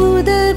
உதவி